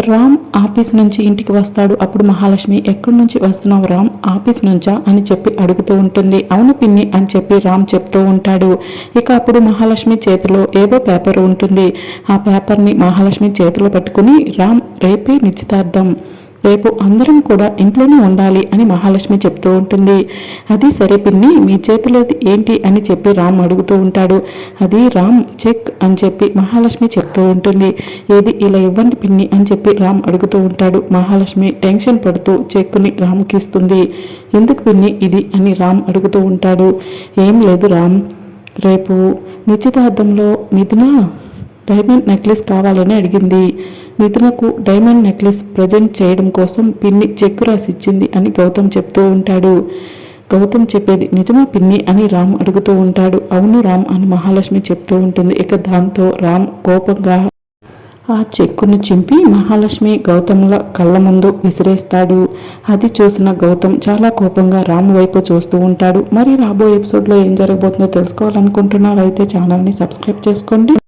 Ram office నుంచి ఇంటికి వస్తాడు. అప్పుడు మహాలక్ష్మి ఎక్కడి నుంచి వస్తున్నావు రామ్? ఆఫీస్ నుంచా? అని చెప్పి అడుగుతూ ఉంటుంది. అవును పిన్ని అని చెప్పి రామ్ చెప్తూ ఉంటాడు. ఇక అప్పుడు మహాలక్ష్మి చేతిలో ఏదో పేపర్ ఉంటుంది. ఆ పేపర్ని మహాలక్ష్మి చేతిలో పట్టుకుని రామ్ రేపే నిశ్చితార్థం. రేపు అందరం కూడా ఇంట్లోనే ఉండాలి అని మహాలక్ష్మి చెప్తూ ఉంటుంది. అది సరే పిన్ని మీ చేతిలో ఏంటి అని చెప్పి రామ్ అడుగుతూ ఉంటాడు. అది రామ్ చెక్ అని చెప్పి మహాలక్ష్మి చెప్తూ ఉంటుంది. ఏది ఇలా ఇవ్వండి పిన్ని అని చెప్పి రామ్ అడుగుతూ ఉంటాడు. మహాలక్ష్మి టెన్షన్ పడుతూ చెక్ని రామ్కి ఇస్తుంది. ఎందుకు పిన్ని ఇది అని రామ్ అడుగుతూ ఉంటాడు. ఏం లేదు రామ్ రేపు నిశ్చితార్థంలో మిథున డైమండ్ నెక్లెస్ కావాలని అడిగింది. మిథునకు డైమండ్ నెక్లెస్ ప్రజెంట్ చేయడం కోసం పిన్ని చెక్కు రాసిచ్చింది అని గౌతమ్ చెప్తూ ఉంటాడు. గౌతమ్ చెప్పేది నిజమా పిన్ని అని రామ్ అడుగుతూ ఉంటాడు. అవును రామ్ అని మహాలక్ష్మి చెప్తూ ఉంటుంది. ఇక దాంతో రామ్ కోపంగా ఆ చెక్కును చింపి మహాలక్ష్మి గౌతముల కళ్ళ ముందు విసిరేస్తాడు. అది చూసిన గౌతమ్ చాలా కోపంగా రాము వైపు చూస్తూ ఉంటాడు. మరి రాబోయే ఎపిసోడ్లో ఏం జరగబోతుందో తెలుసుకోవాలనుకుంటున్నారైతే ఛానల్ని సబ్స్క్రైబ్ చేసుకోండి.